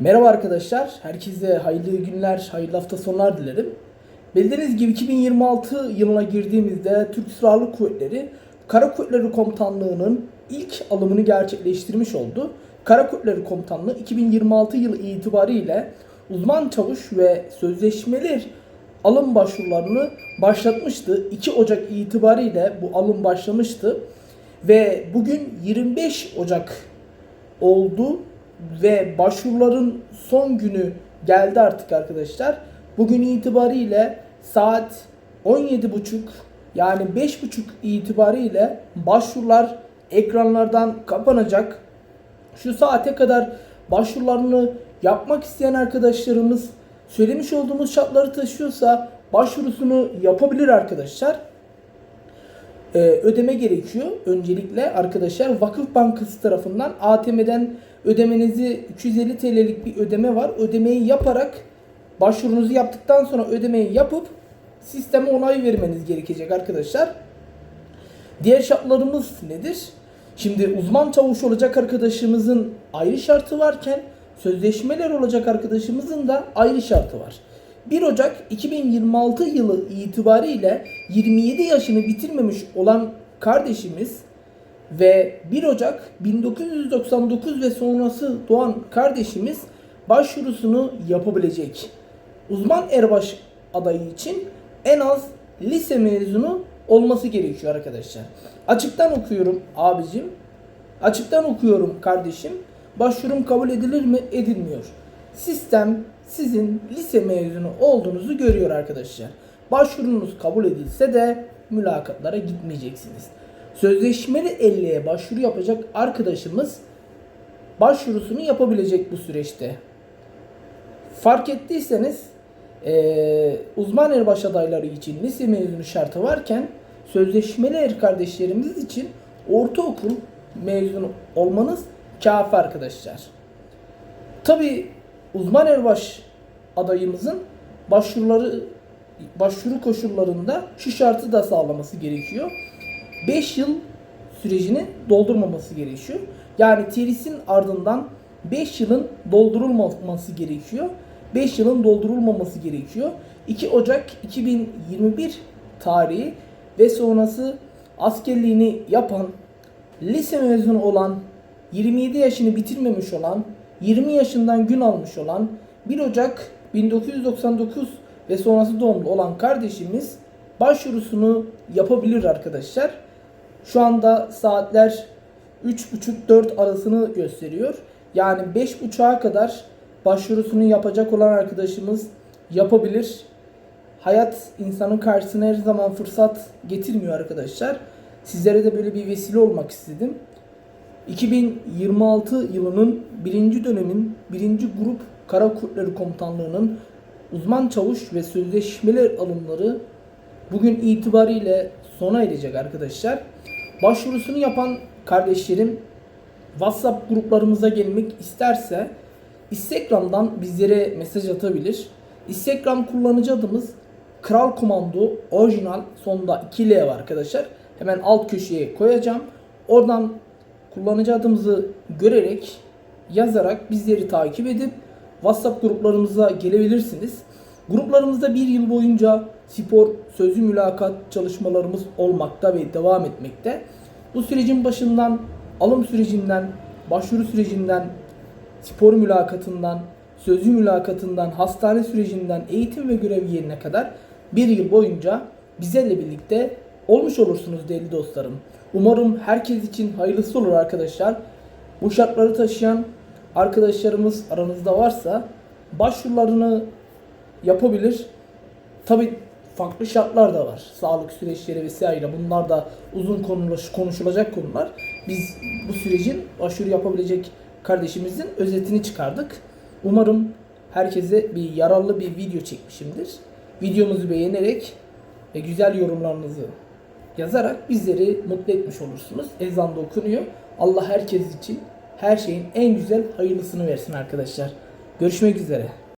Merhaba arkadaşlar. Herkese hayırlı günler, hayırlı hafta sonlar dilerim. Bildiğiniz gibi 2026 yılına girdiğimizde Türk Silahlı Kuvvetleri Kara Kuvvetleri Komutanlığı'nın ilk alımını gerçekleştirmiş oldu. Kara Kuvvetleri Komutanlığı 2026 yılı itibariyle uzman çavuş ve sözleşmeler alım başvurularını başlatmıştı. 2 Ocak itibariyle bu alım başlamıştı. Ve bugün 25 Ocak oldu ve başvuruların son günü geldi artık arkadaşlar. Bugün itibariyle saat 17.30 yani 5.30 itibariyle başvurular ekranlardan kapanacak. Şu saate kadar başvurularını yapmak isteyen arkadaşlarımız söylemiş olduğumuz şartları taşıyorsa başvurusunu yapabilir arkadaşlar e, ödeme gerekiyor. Öncelikle arkadaşlar Vakıf Bankası tarafından ATM'den ödemenizi 250 TL'lik bir ödeme var. Ödemeyi yaparak başvurunuzu yaptıktan sonra ödemeyi yapıp sisteme onay vermeniz gerekecek arkadaşlar. Diğer şartlarımız nedir? Şimdi uzman çavuş olacak arkadaşımızın ayrı şartı varken sözleşmeler olacak arkadaşımızın da ayrı şartı var. 1 Ocak 2026 yılı itibariyle 27 yaşını bitirmemiş olan kardeşimiz ve 1 Ocak 1999 ve sonrası doğan kardeşimiz başvurusunu yapabilecek. Uzman erbaş adayı için en az lise mezunu olması gerekiyor arkadaşlar. Açıktan okuyorum abicim. Açıktan okuyorum kardeşim. Başvurum kabul edilir mi? Edilmiyor. Sistem sizin lise mezunu olduğunuzu görüyor arkadaşlar. Başvurunuz kabul edilse de mülakatlara gitmeyeceksiniz. Sözleşmeli 50'ye başvuru yapacak arkadaşımız başvurusunu yapabilecek bu süreçte. Fark ettiyseniz eee, uzman erbaş adayları için lise mezunu şartı varken sözleşmeli er kardeşlerimiz için ortaokul mezunu olmanız kafi arkadaşlar. Tabi uzman erbaş adayımızın başvuruları başvuru koşullarında şu şartı da sağlaması gerekiyor. 5 yıl sürecini doldurmaması gerekiyor. Yani TRİS'in ardından 5 yılın doldurulmaması gerekiyor. 5 yılın doldurulmaması gerekiyor. 2 Ocak 2021 tarihi ve sonrası askerliğini yapan, lise mezunu olan, 27 yaşını bitirmemiş olan, 20 yaşından gün almış olan 1 Ocak 1999 ve sonrası doğumlu olan kardeşimiz başvurusunu yapabilir arkadaşlar. Şu anda saatler 3.30-4 arasını gösteriyor. Yani 5.30'a kadar başvurusunu yapacak olan arkadaşımız yapabilir. Hayat insanın karşısına her zaman fırsat getirmiyor arkadaşlar. Sizlere de böyle bir vesile olmak istedim. 2026 yılının birinci dönemin birinci grup Kara Kuvvetleri Komutanlığı'nın uzman çavuş ve sözleşmeler alımları bugün itibariyle sona erecek arkadaşlar. Başvurusunu yapan kardeşlerim WhatsApp gruplarımıza gelmek isterse Instagram'dan bizlere mesaj atabilir. Instagram kullanıcı adımız Kral Komando orijinal sonunda 2L var arkadaşlar. Hemen alt köşeye koyacağım. Oradan kullanıcı adımızı görerek yazarak bizleri takip edip WhatsApp gruplarımıza gelebilirsiniz. Gruplarımızda bir yıl boyunca spor, sözlü mülakat çalışmalarımız olmakta ve devam etmekte. Bu sürecin başından, alım sürecinden, başvuru sürecinden, spor mülakatından, sözlü mülakatından, hastane sürecinden, eğitim ve görev yerine kadar bir yıl boyunca bizlerle birlikte olmuş olursunuz değerli dostlarım. Umarım herkes için hayırlısı olur arkadaşlar. Bu şartları taşıyan arkadaşlarımız aranızda varsa başvurularını yapabilir. Tabi farklı şartlar da var. Sağlık süreçleri vesaire bunlar da uzun konuşulacak konular. Biz bu sürecin başvuru yapabilecek kardeşimizin özetini çıkardık. Umarım herkese bir yararlı bir video çekmişimdir. Videomuzu beğenerek ve güzel yorumlarınızı yazarak bizleri mutlu etmiş olursunuz. Ezan da okunuyor. Allah herkes için her şeyin en güzel hayırlısını versin arkadaşlar. Görüşmek üzere.